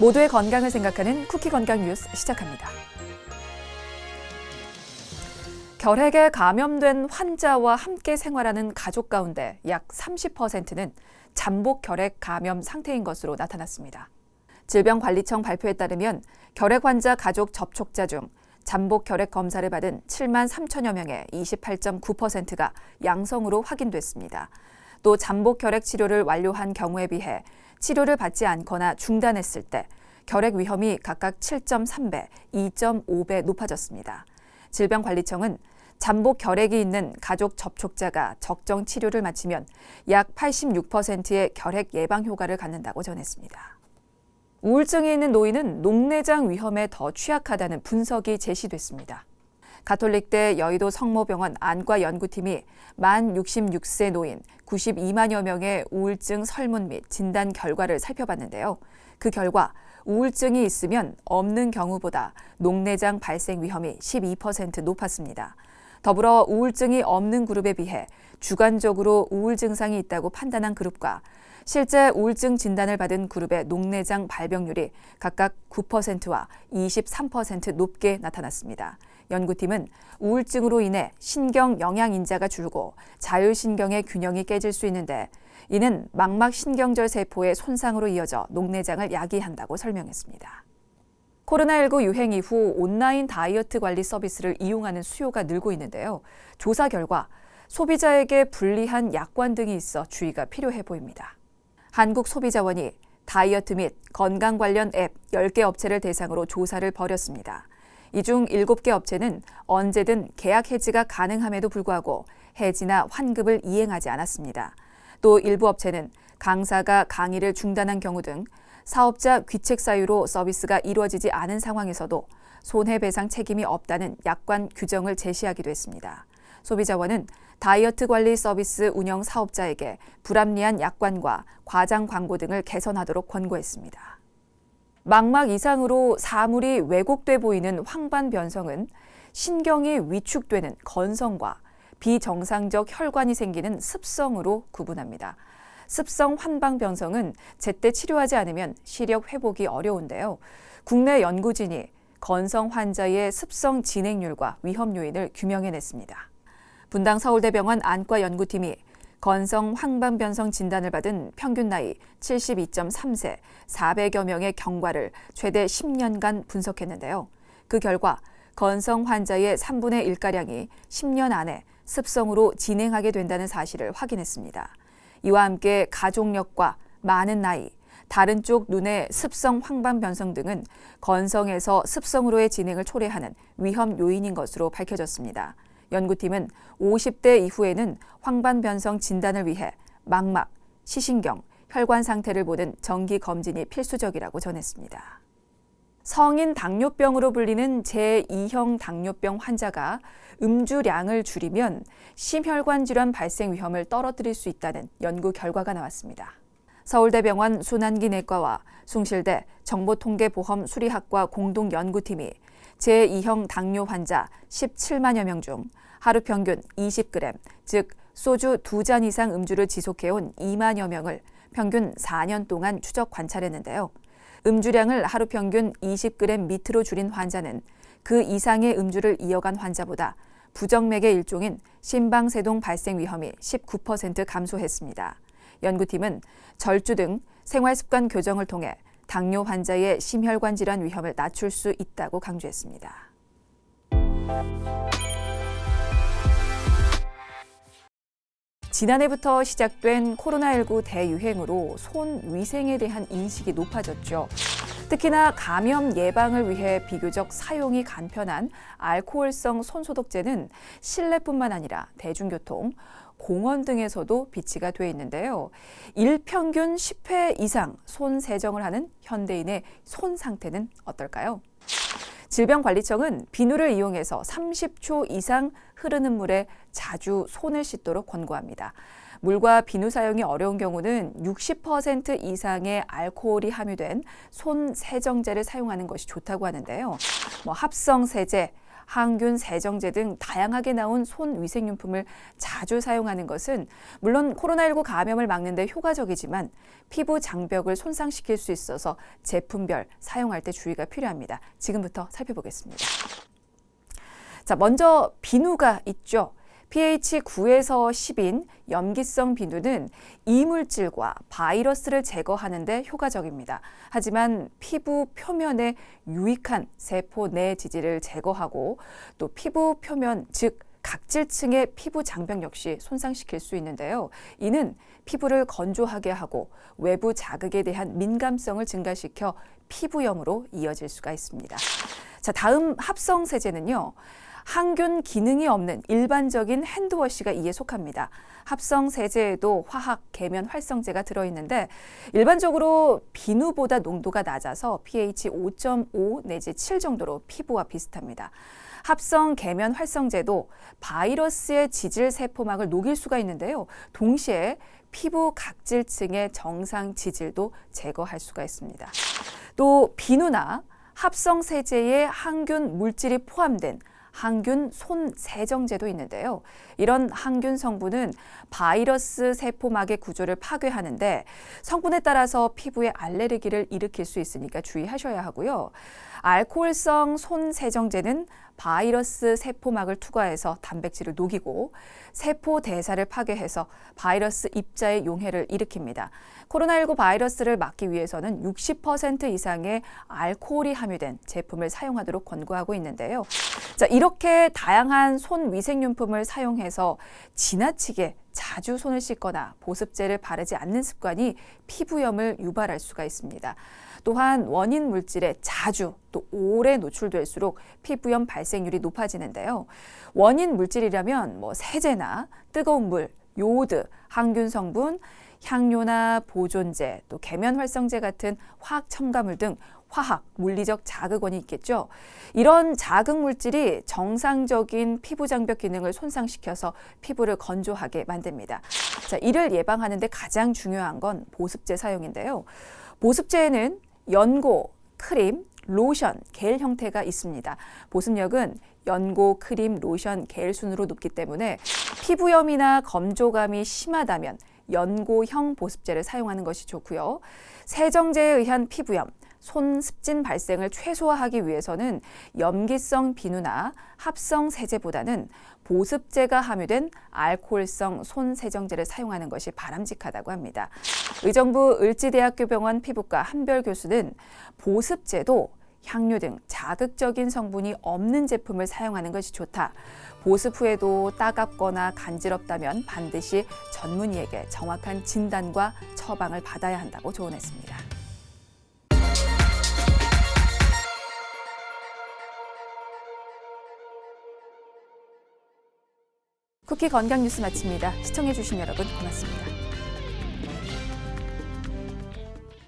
모두의 건강을 생각하는 쿠키 건강 뉴스 시작합니다. 결핵에 감염된 환자와 함께 생활하는 가족 가운데 약 30%는 잠복 결핵 감염 상태인 것으로 나타났습니다. 질병관리청 발표에 따르면 결핵 환자 가족 접촉자 중 잠복 결핵 검사를 받은 7만 3천여 명의 28.9%가 양성으로 확인됐습니다. 또 잠복 결핵 치료를 완료한 경우에 비해 치료를 받지 않거나 중단했을 때 결핵 위험이 각각 7.3배, 2.5배 높아졌습니다. 질병관리청은 잠복 결핵이 있는 가족 접촉자가 적정 치료를 마치면 약 86%의 결핵 예방 효과를 갖는다고 전했습니다. 우울증이 있는 노인은 녹내장 위험에 더 취약하다는 분석이 제시됐습니다. 가톨릭대 여의도 성모병원 안과 연구팀이 만 66세 노인 92만여 명의 우울증 설문 및 진단 결과를 살펴봤는데요. 그 결과 우울증이 있으면 없는 경우보다 녹내장 발생 위험이 12% 높았습니다. 더불어 우울증이 없는 그룹에 비해 주관적으로 우울 증상이 있다고 판단한 그룹과 실제 우울증 진단을 받은 그룹의 녹내장 발병률이 각각 9%와 23% 높게 나타났습니다. 연구팀은 우울증으로 인해 신경 영양 인자가 줄고 자율신경의 균형이 깨질 수 있는데 이는 망막 신경절 세포의 손상으로 이어져 녹내장을 야기한다고 설명했습니다. 코로나19 유행 이후 온라인 다이어트 관리 서비스를 이용하는 수요가 늘고 있는데요. 조사 결과 소비자에게 불리한 약관 등이 있어 주의가 필요해 보입니다. 한국소비자원이 다이어트 및 건강 관련 앱 10개 업체를 대상으로 조사를 벌였습니다. 이 중 7개 업체는 언제든 계약 해지가 가능함에도 불구하고 해지나 환급을 이행하지 않았습니다. 또 일부 업체는 강사가 강의를 중단한 경우 등 사업자 귀책 사유로 서비스가 이루어지지 않은 상황에서도 손해배상 책임이 없다는 약관 규정을 제시하기도 했습니다. 소비자원은 다이어트 관리 서비스 운영 사업자에게 불합리한 약관과 과장 광고 등을 개선하도록 권고했습니다. 망막 이상으로 사물이 왜곡돼 보이는 황반 변성은 신경이 위축되는 건성과 비정상적 혈관이 생기는 습성으로 구분합니다. 습성 환방 변성은 제때 치료하지 않으면 시력 회복이 어려운데요. 국내 연구진이 건성 환자의 습성 진행률과 위험 요인을 규명해냈습니다. 분당 서울대병원 안과 연구팀이 건성 황반 변성 진단을 받은 평균 나이 72.3세 400여 명의 경과를 최대 10년간 분석했는데요. 그 결과 건성 환자의 3분의 1가량이 10년 안에 습성으로 진행하게 된다는 사실을 확인했습니다. 이와 함께 가족력과 많은 나이, 다른 쪽 눈의 습성 황반 변성 등은 건성에서 습성으로의 진행을 초래하는 위험 요인인 것으로 밝혀졌습니다. 연구팀은 50대 이후에는 황반 변성 진단을 위해 망막, 시신경, 혈관 상태를 보는 정기 검진이 필수적이라고 전했습니다. 성인 당뇨병으로 불리는 제2형 당뇨병 환자가 음주량을 줄이면 심혈관 질환 발생 위험을 떨어뜨릴 수 있다는 연구 결과가 나왔습니다. 서울대병원 순환기 내과와 숭실대 정보통계보험 수리학과 공동 연구팀이 제2형 당뇨 환자 17만여 명 중 하루 평균 20g, 즉 소주 2잔 이상 음주를 지속해온 2만여 명을 평균 4년 동안 추적 관찰했는데요. 음주량을 하루 평균 20g 밑으로 줄인 환자는 그 이상의 음주를 이어간 환자보다 부정맥의 일종인 심방세동 발생 위험이 19% 감소했습니다. 연구팀은 절주 등 생활습관 교정을 통해 당뇨 환자의 심혈관 질환 위험을 낮출 수 있다고 강조했습니다. 지난해부터 시작된 코로나19 대유행으로 손 위생에 대한 인식이 높아졌죠. 특히나 감염 예방을 위해 비교적 사용이 간편한 알코올성 손소독제는 실내뿐만 아니라 대중교통, 공원 등에서도 비치가 돼 있는데요. 일평균 10회 이상 손 세정을 하는 현대인의 손 상태는 어떨까요? 질병관리청은 비누를 이용해서 30초 이상 흐르는 물에 자주 손을 씻도록 권고합니다. 물과 비누 사용이 어려운 경우는 60% 이상의 알코올이 함유된 손 세정제를 사용하는 것이 좋다고 하는데요. 뭐 합성 세제, 항균, 세정제 등 다양하게 나온 손 위생용품을 자주 사용하는 것은 물론 코로나19 감염을 막는 데 효과적이지만 피부 장벽을 손상시킬 수 있어서 제품별 사용할 때 주의가 필요합니다. 지금부터 살펴보겠습니다. 자, 먼저 비누가 있죠. pH 9에서 10인 염기성 비누는 이물질과 바이러스를 제거하는 데 효과적입니다. 하지만 피부 표면에 유익한 세포 내 지질을 제거하고 또 피부 표면 즉 각질층의 피부 장벽 역시 손상시킬 수 있는데요. 이는 피부를 건조하게 하고 외부 자극에 대한 민감성을 증가시켜 피부염으로 이어질 수가 있습니다. 자, 다음 합성 세제는요. 항균 기능이 없는 일반적인 핸드워시가 이에 속합니다. 합성 세제에도 화학 계면 활성제가 들어있는데 일반적으로 비누보다 농도가 낮아서 pH 5.5 내지 7 정도로 피부와 비슷합니다. 합성 계면 활성제도 바이러스의 지질 세포막을 녹일 수가 있는데요. 동시에 피부 각질층의 정상 지질도 제거할 수가 있습니다. 또 비누나 합성 세제에 항균 물질이 포함된 항균 손 세정제도 있는데요. 이런 항균 성분은 바이러스 세포막의 구조를 파괴하는데 성분에 따라서 피부에 알레르기를 일으킬 수 있으니까 주의하셔야 하고요. 알코올성 손 세정제는 바이러스 세포막을 투과해서 단백질을 녹이고 세포 대사를 파괴해서 바이러스 입자의 용해를 일으킵니다. 코로나19 바이러스를 막기 위해서는 60% 이상의 알코올이 함유된 제품을 사용하도록 권고하고 있는데요. 자, 이렇게 다양한 손 위생용품을 사용해서 지나치게 자주 손을 씻거나 보습제를 바르지 않는 습관이 피부염을 유발할 수가 있습니다. 또한 원인 물질에 자주 또 오래 노출될수록 피부염 발생률이 높아지는데요. 원인 물질이라면 뭐 세제나 뜨거운 물, 요오드, 항균 성분, 향료나 보존제, 또 계면 활성제 같은 화학 첨가물 등 화학, 물리적 자극원이 있겠죠. 이런 자극 물질이 정상적인 피부 장벽 기능을 손상시켜서 피부를 건조하게 만듭니다. 자, 이를 예방하는데 가장 중요한 건 보습제 사용인데요. 보습제에는 연고, 크림, 로션, 겔 형태가 있습니다. 보습력은 연고, 크림, 로션, 겔 순으로 높기 때문에 피부염이나 검조감이 심하다면 연고형 보습제를 사용하는 것이 좋고요. 세정제에 의한 피부염, 손 습진 발생을 최소화하기 위해서는 염기성 비누나 합성 세제보다는 보습제가 함유된 알코올성 손 세정제를 사용하는 것이 바람직하다고 합니다. 의정부 을지대학교 병원 피부과 한별 교수는 보습제도 향료 등 자극적인 성분이 없는 제품을 사용하는 것이 좋다. 보습 후에도 따갑거나 간지럽다면 반드시 전문의에게 정확한 진단과 처방을 받아야 한다고 조언했습니다. 쿠키 건강 뉴스 마칩니다. 시청해주신 여러분 고맙습니다.